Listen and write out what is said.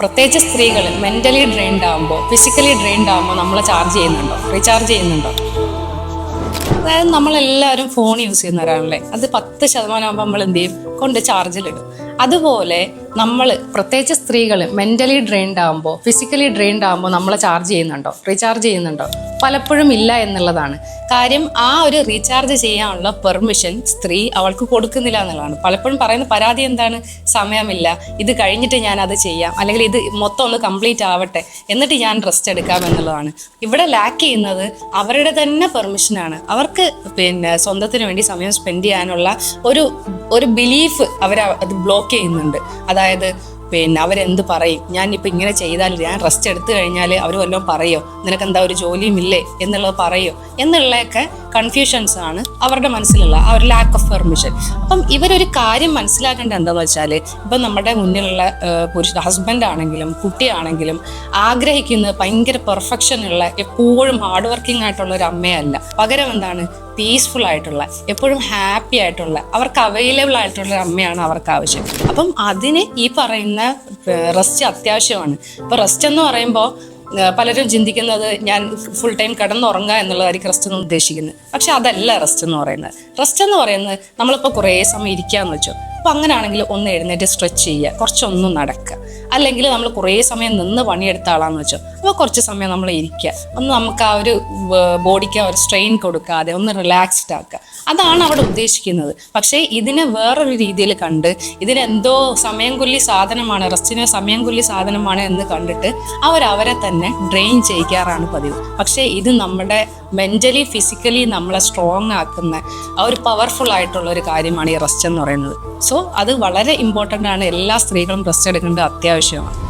പ്രത്യേകിച്ച് സ്ത്രീകൾ mentally drained ആകുമ്പോൾ ഫിസിക്കലി ഡ്രെയിൻഡ് ആകുമ്പോൾ നമ്മളെ ചാർജ് ചെയ്യുന്നുണ്ടോ? റീചാർജ് ചെയ്യുന്നുണ്ടോ? അതായത് നമ്മളെല്ലാവരും ഫോൺ യൂസ് ചെയ്യുന്നവരാണല്ലേ അത് പത്ത് ശതമാനം ആകുമ്പോൾ നമ്മൾ എന്ത് ചെയ്യും? കൊണ്ട് ചാർജിലിടും അതുപോലെ നമ്മൾ പ്രത്യേകിച്ച് സ്ത്രീകൾ മെന്റലി ഡ്രെയിൻഡ് ആകുമ്പോൾ ഫിസിക്കലി ഡ്രെയിൻഡ് ആകുമ്പോൾ നമ്മളെ ചാർജ് ചെയ്യുന്നുണ്ടോ? റീചാർജ് ചെയ്യുന്നുണ്ടോ? പലപ്പോഴും ഇല്ല എന്നുള്ളതാണ്. കാര്യം ആ ഒരു റീചാർജ് ചെയ്യാനുള്ള പെർമിഷൻ സ്ത്രീ അവൾക്ക് കൊടുക്കുന്നില്ല എന്നുള്ളതാണ്. പലപ്പോഴും പറയുന്ന പരാതി എന്താണ്? സമയമില്ല. ഇത് കഴിഞ്ഞിട്ട് ഞാൻ അത് ചെയ്യാം. അല്ലെങ്കിൽ ഇത് മൊത്തം ഒന്ന് കംപ്ലീറ്റ് ആവട്ടെ. എന്നിട്ട് ഞാൻ റെസ്റ്റ് എടുക്കാം എന്നുള്ളതാണ്. ഇവിടെ ലാക്ക് ചെയ്യുന്നത് അവരുടെ തന്നെ പെർമിഷനാണ് അവർക്ക് പിന്നെ സ്വന്തത്തിന് വേണ്ടി സമയം സ്പെൻഡ് ചെയ്യാനുള്ള ഒരു ഒരു ബിലീഫ് അവർ അത് ബ്ലോക്ക് ചെയ്യുന്നുണ്ട്. അതായത് പിന്നെ അവരെന്ത് പറയും? ഞാൻ ഇപ്പം ഇങ്ങനെ ചെയ്താൽ ഞാൻ റെസ്റ്റ് എടുത്തു കഴിഞ്ഞാൽ അവർ വല്ലതും പറയോ നിനക്ക് എന്താ ഒരു ജോലിയും ഇല്ലേ? എന്നുള്ളത് പറയോ. എന്നുള്ളതൊക്കെ കൺഫ്യൂഷൻസ് ആണ് അവരുടെ മനസ്സിലുള്ള ആ ഒരു ലാക്ക് ഓഫ് പെർമിഷൻ അപ്പം ഇവരൊരു കാര്യം മനസ്സിലാക്കേണ്ടത് എന്താണെന്ന് വെച്ചാൽ ഇപ്പം നമ്മുടെ മുന്നിലുള്ള പുരുഷ ഹസ്ബൻഡ് ആണെങ്കിലും കുട്ടിയാണെങ്കിലും ആഗ്രഹിക്കുന്നത് ഭയങ്കര പെർഫെക്ഷൻ ഉള്ള എപ്പോഴും ഹാർഡ് വർക്കിംഗ് ആയിട്ടുള്ള ഒരു അമ്മയല്ല. പകരം എന്താണ്? പീസ്ഫുൾ ആയിട്ടുള്ള എപ്പോഴും ഹാപ്പി ആയിട്ടുള്ള അവർക്ക് അവൈലബിൾ ആയിട്ടുള്ള അമ്മയാണ് അവർക്ക് ആവശ്യം. അപ്പം അതിന് ഈ പറയുന്ന റെസ്റ്റ് അത്യാവശ്യമാണ്. ഇപ്പൊ റെസ്റ്റ് എന്ന് പറയുമ്പോൾ പലരും ചിന്തിക്കുന്നത് ഞാൻ ഫുൾ ടൈം കിടന്നുറങ്ങുക എന്നുള്ളതായിരിക്കും റെസ്റ്റ് എന്ന് ഉദ്ദേശിക്കുന്നത്. പക്ഷെ അതല്ല റെസ്റ്റ് എന്ന് പറയുന്നത്. റെസ്റ്റ് എന്ന് പറയുന്നത് നമ്മളിപ്പോൾ കുറേ സമയം ഇരിക്കുക എന്ന് വെച്ചോ. അപ്പോൾ അങ്ങനെയാണെങ്കിൽ ഒന്ന് എഴുന്നേറ്റ് സ്ട്രെച്ച് ചെയ്യുക. കുറച്ചൊന്നും നടക്കുക. അല്ലെങ്കിൽ നമ്മൾ കുറേ സമയം നിന്ന് പണിയെടുത്ത ആളാന്ന് വെച്ചോ. അപ്പോൾ കുറച്ച് സമയം നമ്മൾ ഇരിക്കുക. ഒന്ന് നമുക്ക് ആ ഒരു ബോഡിക്ക് ആ ഒരു സ്ട്രെയിൻ കൊടുക്കാതെ ഒന്ന് റിലാക്സ്ഡ് ആക്കുക. അതാണ് അവിടെ ഉദ്ദേശിക്കുന്നത്. പക്ഷേ ഇതിനെ വേറൊരു രീതിയിൽ കണ്ട് ഇതിനെന്തോ സമയം കൊല്ലി സാധനമാണ് റസ്റ്റിനെ സമയം കൊല്ലി സാധനമാണ് എന്ന് കണ്ടിട്ട് അവരവരെ അവരെ തന്നെ ഡ്രെയിൻ ചെയ്യിക്കാറാണ് പതിവ്. പക്ഷേ ഇത് നമ്മുടെ മെന്റലി ഫിസിക്കലി നമ്മളെ സ്ട്രോങ് ആക്കുന്ന ഒരു പവർഫുൾ ആയിട്ടുള്ള ഒരു കാര്യമാണ് ഈ റെസ്റ്റ് എന്ന് പറയുന്നത്. സോ അത് വളരെ ഇമ്പോർട്ടന്റ് ആണ്. എല്ലാ സ്ത്രീകളും റെസ്റ്റ് എടുക്കേണ്ടത് അത്യാവശ്യമാണ്.